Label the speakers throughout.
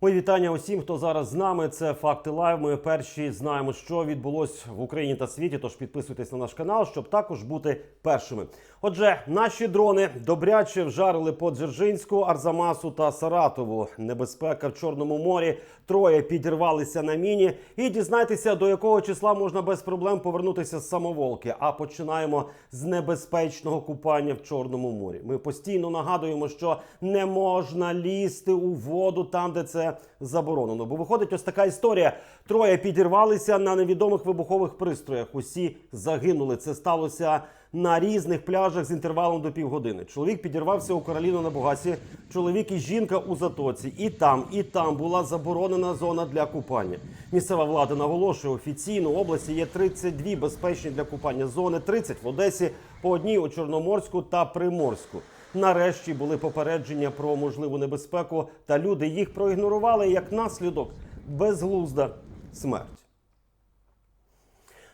Speaker 1: Мої вітання усім, хто зараз з нами. Це факти лайв. Ми перші знаємо, що відбулось в Україні та світі. Тож підписуйтесь на наш канал, щоб також бути першими. Отже, наші дрони добряче вжарили по Дзержинську, Арзамасу та Саратову. Небезпека в Чорному морі. Троє підірвалися на міні. І дізнайтеся, до якого числа можна без проблем повернутися з самоволки. А починаємо з небезпечного купання в Чорному морі. Ми постійно нагадуємо, що не можна лізти у воду там, де це заборонено. Бо виходить ось така історія. Троє підірвалися на невідомих вибухових пристроях. Усі загинули. Це сталося на різних пляжах з інтервалом до півгодини. Чоловік підірвався у Кароліну на Бугасі. Чоловік і жінка у затоці. І там, і там була заборонена зона для купання. Місцева влада наголошує, офіційно в області є 32 безпечні для купання зони, 30 в Одесі, по одній у Чорноморську та Приморську. Нарешті були попередження про можливу небезпеку, та люди їх проігнорували як наслідок безглузда смерть.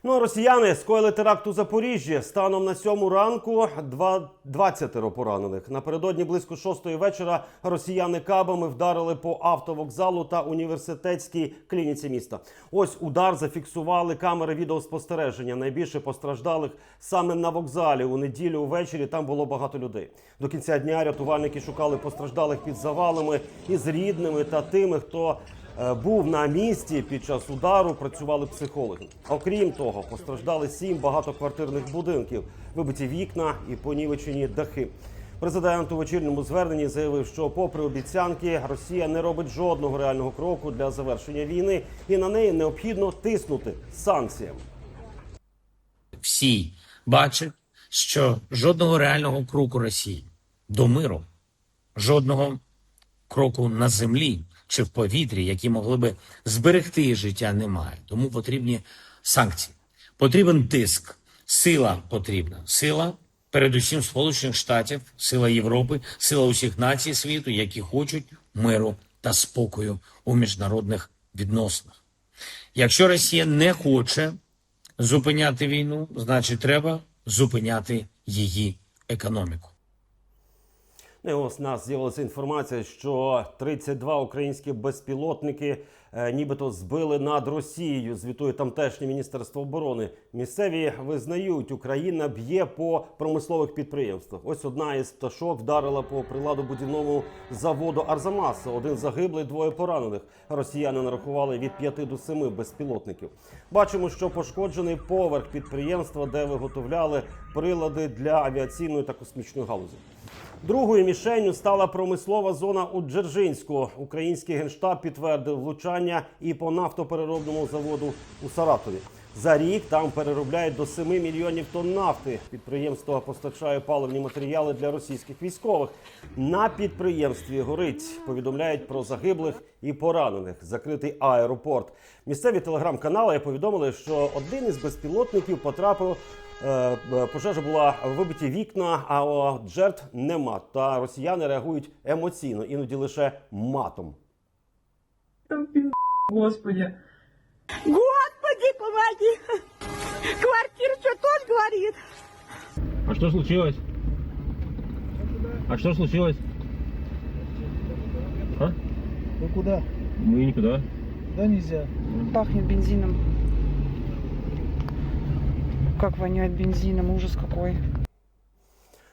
Speaker 1: Ну а росіяни скоїли теракт у Запоріжжі. Станом на сьому ранку два 20 поранених. Напередодні близько шостої вечора росіяни кабами вдарили по автовокзалу та університетській клініці міста. Ось удар зафіксували камери відеоспостереження. Найбільше постраждалих саме на вокзалі. У неділю ввечері там було багато людей. До кінця дня рятувальники шукали постраждалих під завалами із рідними та тими, хто був на місці під час удару. Працювали психологи. Окрім того, постраждали сім багатоквартирних будинків, вибиті вікна і понівечені дахи. Президент у вечірньому зверненні заявив, що, попри обіцянки, Росія не робить жодного реального кроку для завершення війни, і на неї необхідно тиснути санкціями.
Speaker 2: всі бачать, що жодного реального кроку Росії до миру, жодного кроку на землі чи в повітрі, які могли би зберегти життя, немає. Тому потрібні санкції. Потрібен тиск, сила потрібна. Сила, передусім Сполучених Штатів, сила Європи, сила усіх націй світу, які хочуть миру та спокою у міжнародних відносинах. Якщо Росія не хоче зупиняти війну, значить треба зупиняти її економіку.
Speaker 1: Ну, і ось у нас з'явилася інформація, що 32 українські безпілотники е, нібито збили над Росією. Звітує тамтешнє міністерство оборони. Місцеві визнають, Україна б'є по промислових підприємствах. Ось одна із пташок вдарила по приладу будівному заводу Арзамаса. Один загиблий, двоє поранених. Росіяни нарахували від 5 до 7 безпілотників. Бачимо, що пошкоджений поверх підприємства, де виготовляли прилади для авіаційної та космічної галузі. Другою мішенню стала промислова зона у Дзержинську. Український генштаб підтвердив влучання і по нафтопереробному заводу у Саратові. За рік там переробляють до 7 мільйонів тонн нафти. Підприємство постачає паливні матеріали для російських військових. На підприємстві горить повідомляють про загиблих і поранених. Закритий аеропорт. Місцеві телеграм-канали повідомили, що один із безпілотників потрапив. Е, е, Пожежа була вибиті вікна, а жертв нема. Та росіяни реагують емоційно, іноді лише матом.
Speaker 3: Там господи.
Speaker 4: Господи, помоги! Квартира что тут говорит?
Speaker 5: А что случилось? А что случилось? А?
Speaker 6: Ну куда?
Speaker 5: Мы никуда.
Speaker 6: Да нельзя.
Speaker 3: Пахнет бензином. Как воняет бензином, ужас какой.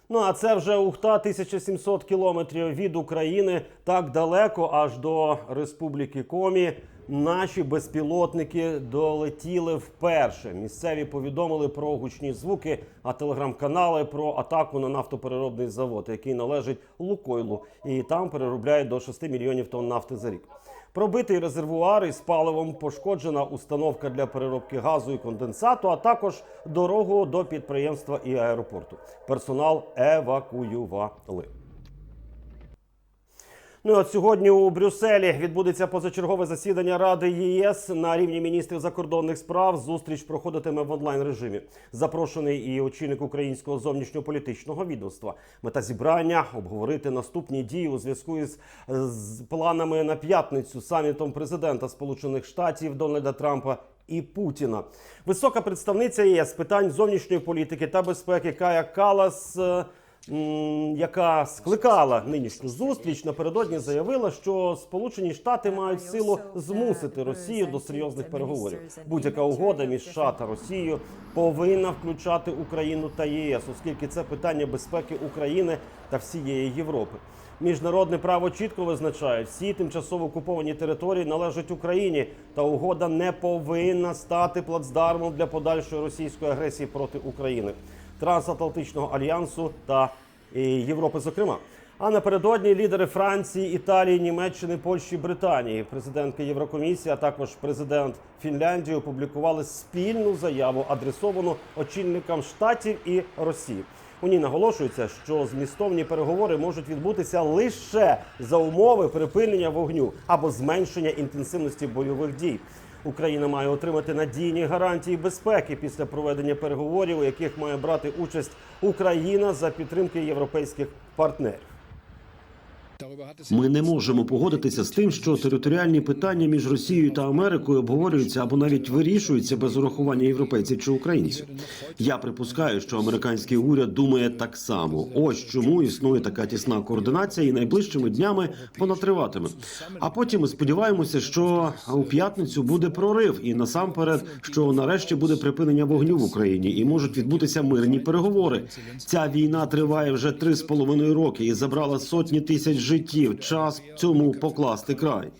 Speaker 1: Ну а це вже Ухта 1700 кілометрів від України, так далеко, аж до Республіки Комі. Наші безпілотники долетіли вперше. Місцеві повідомили про гучні звуки, а телеграм-канали про атаку на нафтопереробний завод, який належить Лукойлу, і там переробляють до 6 мільйонів тонн нафти за рік. Пробитий резервуар із паливом, пошкоджена установка для переробки газу і конденсату, а також дорогу до підприємства і аеропорту. Персонал евакуювали. Ну і от сьогодні у Брюсселі відбудеться позачергове засідання Ради ЄС на рівні міністрів закордонних справ. Зустріч проходитиме в онлайн режимі. Запрошений і очільник українського зовнішньополітичного відомства. Мета зібрання обговорити наступні дії у зв'язку із з планами на п'ятницю самітом президента Сполучених Штатів Дональда Трампа. І Путіна висока представниця ЄС питань зовнішньої політики та безпеки Кая Калас е, яка скликала нинішню зустріч, напередодні заявила, що Сполучені Штати мають силу змусити Росію до серйозних переговорів. Будь-яка угода між США та Росією повинна включати Україну та ЄС, оскільки це питання безпеки України та всієї Європи. Міжнародне право чітко визначає, всі тимчасово окуповані території належать Україні, та угода не повинна стати плацдармом для подальшої російської агресії проти України, трансатлантичного альянсу та Європи, зокрема. А напередодні лідери Франції, Італії, Німеччини, Польщі, Британії, президентка Єврокомісії, а також президент Фінляндії опублікували спільну заяву, адресовану очільникам штатів і Росії. У ній наголошується, що змістовні переговори можуть відбутися лише за умови припинення вогню або зменшення інтенсивності бойових дій. Україна має отримати надійні гарантії безпеки після проведення переговорів, у яких має брати участь Україна за підтримки європейських партнерів.
Speaker 7: Ми не можемо погодитися з тим, що територіальні питання між Росією та Америкою обговорюються або навіть вирішуються без урахування європейців чи українців. Я припускаю, що американський уряд думає так само. Ось чому існує така тісна координація, і найближчими днями вона триватиме. А потім ми сподіваємося, що у п'ятницю буде прорив, і насамперед, що нарешті буде припинення вогню в Україні і можуть відбутися мирні переговори. Ця війна триває вже три з половиною роки і забрала сотні тисяч життів. Час цьому покласти край.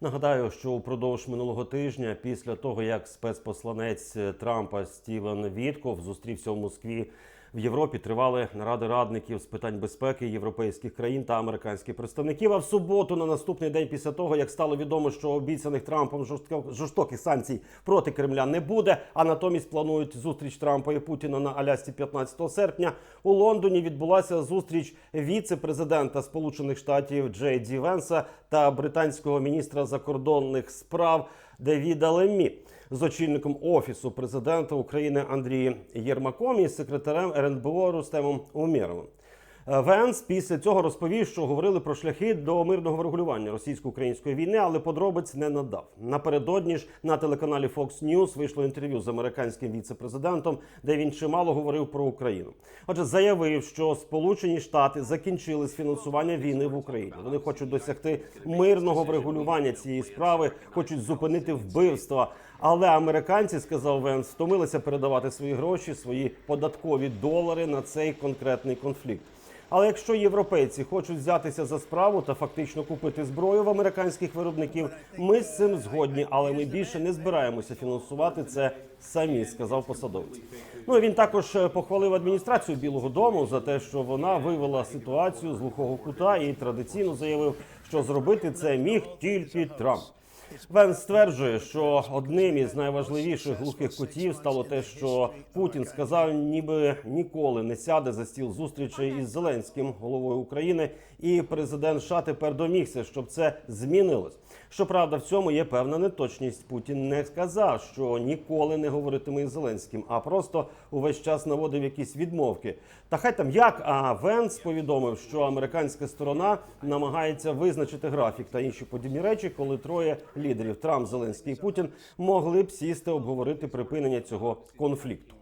Speaker 1: Нагадаю, що упродовж минулого тижня, після того як спецпосланець Трампа Стівен Вітков зустрівся у Москві в Європі, тривали наради радників з питань безпеки європейських країн та американських представників. А в суботу, на наступний день після того, як стало відомо, що обіцяних Трампом жорстоких санкцій проти Кремля не буде, а натомість планують зустріч Трампа і Путіна на Алясці 15 серпня. У Лондоні відбулася зустріч віце-президента Сполучених Штатів Джей Ді Венса та британського міністра закордонних справ Девіда Лемі з очільником офісу президента України Андрієм Єрмаком і секретарем РНБО Рустемом Умєровим. Е, Венс після цього розповів, що говорили про шляхи до мирного врегулювання російсько-української війни, але подробиць не надав. Напередодні ж на телеканалі Fox News вийшло інтерв'ю з американським віце-президентом, де він чимало говорив про Україну. Отже, заявив, що Сполучені Штати закінчили з фінансування війни в Україні. Вони хочуть досягти мирного врегулювання цієї справи, хочуть зупинити вбивства. Але американці, сказав Венс, втомилися передавати свої гроші, свої податкові долари на цей конкретний конфлікт. Але якщо європейці хочуть взятися за справу та фактично купити зброю в американських виробників, ми з цим згодні, але ми більше не збираємося фінансувати це самі, сказав посадовець. Ну і він також е, похвалив адміністрацію Білого Дому за те, що вона вивела ситуацію з глухого кута і традиційно заявив, що зробити це міг тільки Трамп. Вен стверджує, що одним із найважливіших глухих кутів стало те, що Путін сказав, ніби ніколи не сяде за стіл зустрічей із Зеленським, головою України, і президент США тепер домігся, щоб це змінилось. Щоправда, в цьому є певна неточність. Путін не сказав, що ніколи не говоритиме із Зеленським, а просто увесь час наводив якісь відмовки. Та хай там як, а Венс повідомив, що американська сторона намагається визначити графік та інші подібні речі, коли троє лідерів Трамп, Зеленський і Путін могли б сісти обговорити припинення цього конфлікту.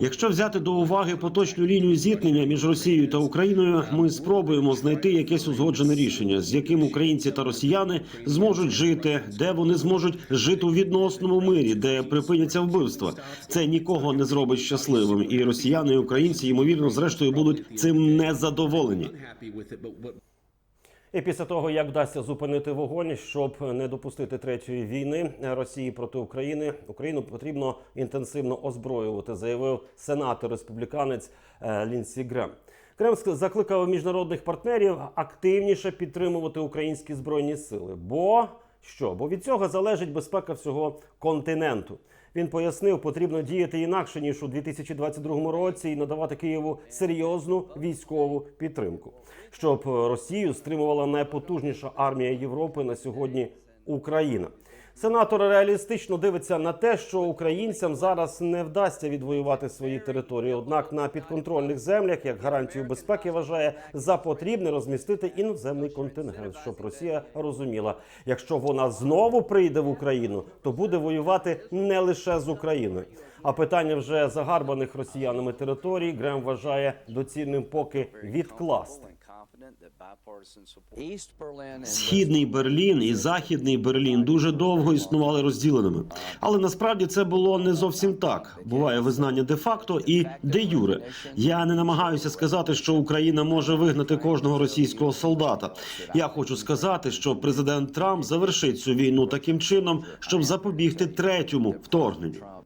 Speaker 7: Якщо взяти до уваги поточну лінію зіткнення між Росією та Україною, ми спробуємо знайти якесь узгоджене рішення, з яким українці та росіяни зможуть жити, де вони зможуть жити у відносному мирі, де припиняться вбивства. Це нікого не зробить щасливим, і росіяни і українці ймовірно зрештою будуть цим незадоволені.
Speaker 1: І після того, як вдасться зупинити вогонь, щоб не допустити третьої війни Росії проти України, Україну потрібно інтенсивно озброювати, заявив сенатор республіканець е, Лінсі Грем. Крем закликав міжнародних партнерів активніше підтримувати українські збройні сили. Бо що? Бо від цього залежить безпека всього континенту. Він пояснив, потрібно діяти інакше ніж у 2022 році і надавати Києву серйозну військову підтримку, щоб Росію стримувала найпотужніша армія Європи на сьогодні Україна. Сенатор реалістично дивиться на те, що українцям зараз не вдасться відвоювати свої території. Однак на підконтрольних землях, як гарантію безпеки, вважає за потрібне розмістити іноземний контингент, щоб Росія розуміла, якщо вона знову прийде в Україну, то буде воювати не лише з Україною. А питання вже загарбаних росіянами територій Грем вважає доцільним поки відкласти.
Speaker 7: Східний Берлін і Західний Берлін дуже довго існували розділеними, але насправді це було не зовсім так. Буває визнання де-факто і де-юре. Я не намагаюся сказати, що Україна може вигнати кожного російського солдата. Я хочу сказати, що президент Трамп завершить цю війну таким чином, щоб запобігти третьому вторгненню.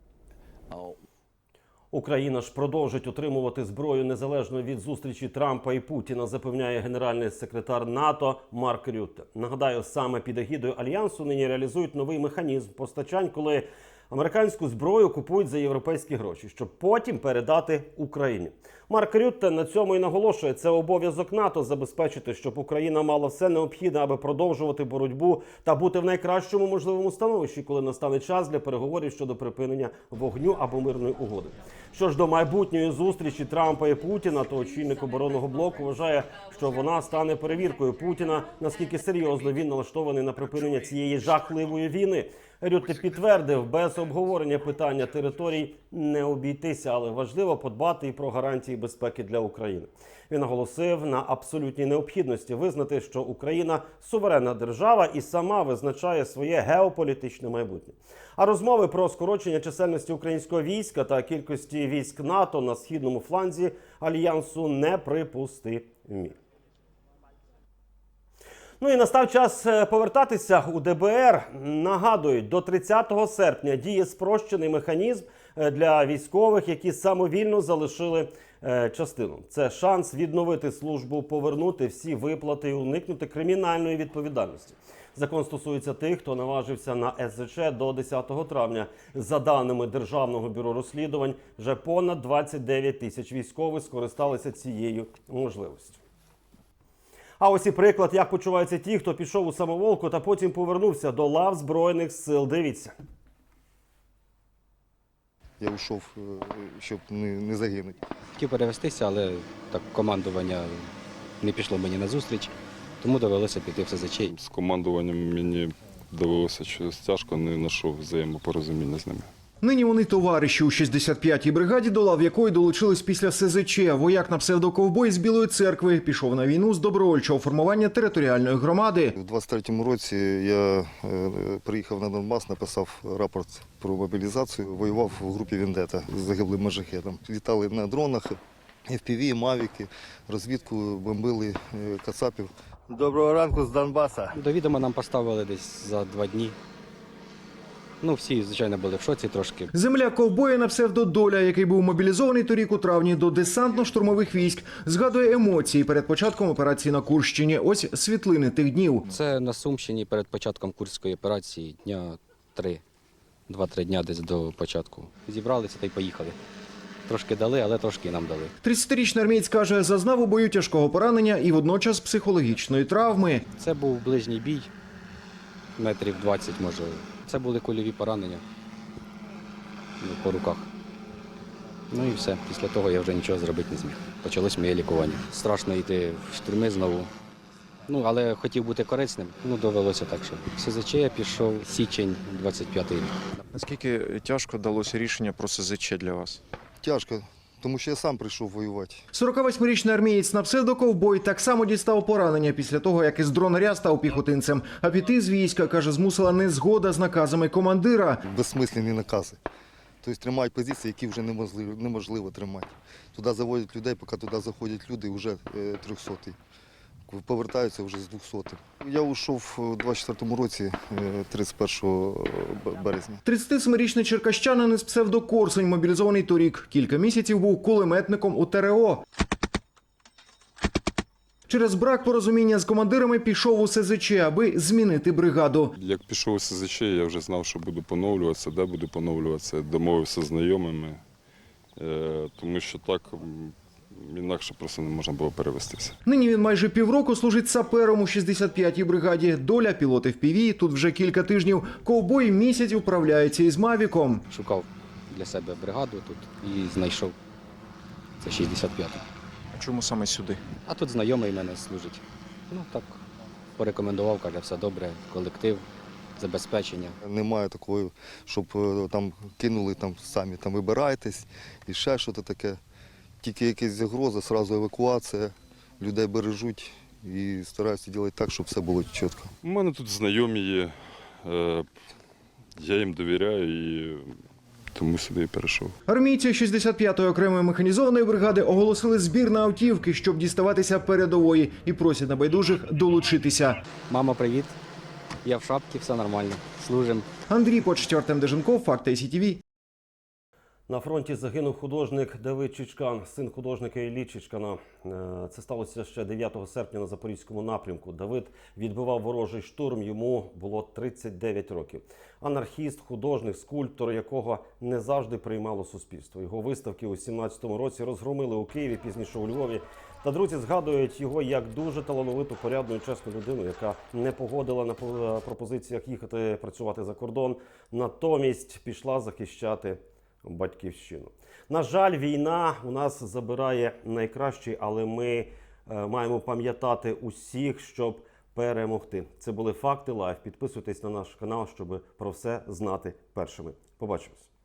Speaker 1: Україна ж продовжить отримувати зброю незалежно від зустрічі Трампа і Путіна, запевняє генеральний секретар НАТО Марк Рютте. Нагадаю, саме під егідою альянсу нині реалізують новий механізм постачань, коли американську зброю купують за європейські гроші, щоб потім передати Україні. Марк Рютте на цьому і наголошує, це обов'язок НАТО забезпечити, щоб Україна мала все необхідне, аби продовжувати боротьбу та бути в найкращому можливому становищі, коли настане час для переговорів щодо припинення вогню або мирної угоди. Що ж до майбутньої зустрічі Трампа і Путіна, то очільник оборонного блоку вважає, що вона стане перевіркою Путіна, наскільки серйозно він налаштований на припинення цієї жахливої війни. Рютте підтвердив, без обговорення питання територій не обійтися, але важливо подбати і про гарантії безпеки для України. Він наголосив на абсолютній необхідності визнати, що Україна суверенна держава і сама визначає своє геополітичне майбутнє. А розмови про скорочення чисельності українського війська та кількості військ НАТО на східному фланзі альянсу неприпустимі. Ну і настав час е, повертатися у ДБР. Нагадують, до 30 серпня діє спрощений механізм е, для військових, які самовільно залишили е, частину. Це шанс відновити службу, повернути всі виплати і уникнути кримінальної відповідальності. Закон стосується тих, хто наважився на СЗЧ до 10 травня. За даними Державного бюро розслідувань, вже понад 29 тисяч військових скористалися цією можливістю. А ось і приклад, як почуваються ті, хто пішов у самоволку та потім повернувся до лав збройних сил. Дивіться.
Speaker 8: Я йшов, е, щоб не, не загинути.
Speaker 9: Хотів перевестися, але так командування не пішло мені на зустріч, тому довелося піти в СЗЧ.
Speaker 10: З командуванням мені довелося щось тяжко, не знайшов взаємопорозуміння з ними.
Speaker 11: Нині вони товариші у 65-й бригаді, до лав якої долучились після СЗЧ. Вояк на псевдоковбой з Білої церкви пішов на війну з добровольчого формування територіальної громади.
Speaker 8: У 23-му році я е, приїхав на Донбас, написав рапорт про мобілізацію, воював у групі Вендета з загиблим мажахетом. Літали на дронах, FPV, мавіки, розвідку бомбили е, кацапів. Доброго ранку з Донбаса.
Speaker 9: До відома нам поставили десь за два дні. Ну, всі, звичайно, були в шоці трошки.
Speaker 11: Земля ковбоя на псевдодоля, який був мобілізований торік у травні до десантно-штурмових військ, згадує емоції перед початком операції на Курщині. Ось світлини тих днів.
Speaker 9: Це на Сумщині перед початком курської операції дня три, два-три дня десь до початку. Зібралися та й поїхали. Трошки дали, але трошки нам дали.
Speaker 11: 30-річний армієць каже, зазнав у бою тяжкого поранення і водночас психологічної травми.
Speaker 9: Це був ближній бій, метрів 20, може. Це були кульові поранення ну, по руках. Ну і все. Після того я вже нічого зробити не зміг. Почалось моє лікування. Страшно йти в штурми знову. Ну, але хотів бути корисним, ну довелося так, що СЗЧ я пішов січень 25 рік.
Speaker 12: Наскільки тяжко далося рішення про СЗЧ для вас?
Speaker 8: Тяжко, тому що я сам прийшов воювати.
Speaker 11: 48-річний армієць на псевдоковбой так само дістав поранення після того, як із дронаря став піхотинцем. А піти з війська, каже, змусила незгода з наказами командира.
Speaker 8: Безсмислені накази. Тобто тримають позиції, які вже неможливо, неможливо тримати. Туди заводять людей, поки туди заходять люди, вже трьохсотий. 300 Повертаються вже з 200 Я ушов у 24-му році, е, 31 березня.
Speaker 11: 37-річний черкащанин із псевдокорсень, мобілізований торік. Кілька місяців був кулеметником у ТРО. Через брак порозуміння з командирами пішов у СЗЧ, аби змінити бригаду.
Speaker 10: Як пішов у СЗЧ, я вже знав, що буду поновлюватися, де буду поновлюватися, домовився з знайомими, е, тому що так інакше просто не можна було перевестися.
Speaker 11: Нині він майже півроку служить сапером у 65-й бригаді. Доля пілоти в ПІВІ. Тут вже кілька тижнів. Ковбой місяць управляється із Мавіком.
Speaker 9: Шукав для себе бригаду тут і знайшов. Це 65
Speaker 12: А чому саме сюди?
Speaker 9: А тут знайомий мене служить. Ну так, порекомендував, каже, все добре, колектив, забезпечення.
Speaker 8: Немає такої, щоб е, там кинули там самі там вибирайтесь і ще щось таке. Тільки якась загроза, одразу евакуація, людей бережуть і стараються робити так, щоб все було чітко.
Speaker 10: У мене тут знайомі є, е, я їм довіряю і тому сюди і перейшов.
Speaker 11: Армійці 65-ї окремої механізованої бригади оголосили збір на автівки, щоб діставатися передової, і просять небайдужих долучитися.
Speaker 9: Мама, привіт. Я в шапці, все нормально. Служим.
Speaker 11: Андрій Почтєр, Артем Деженков, Факти СІТВ.
Speaker 1: На фронті загинув художник Давид Чичкан, син художника Іллі Чичкана. Е, Це сталося ще 9 серпня на запорізькому напрямку. Давид відбивав ворожий штурм. Йому було 39 років. Анархіст, художник, скульптор, якого не завжди приймало суспільство. Його виставки у 17-му році розгромили у Києві, пізніше у Львові. Та друзі згадують його як дуже талановиту, порядну і чесну людину, яка не погодила на по- пропозиціях їхати працювати за кордон. Натомість пішла захищати батьківщину. На жаль, війна у нас забирає найкращий, але ми е, маємо пам'ятати усіх, щоб перемогти. Це були факти лайф. Підписуйтесь на наш канал, щоб про все знати першими. Побачимось.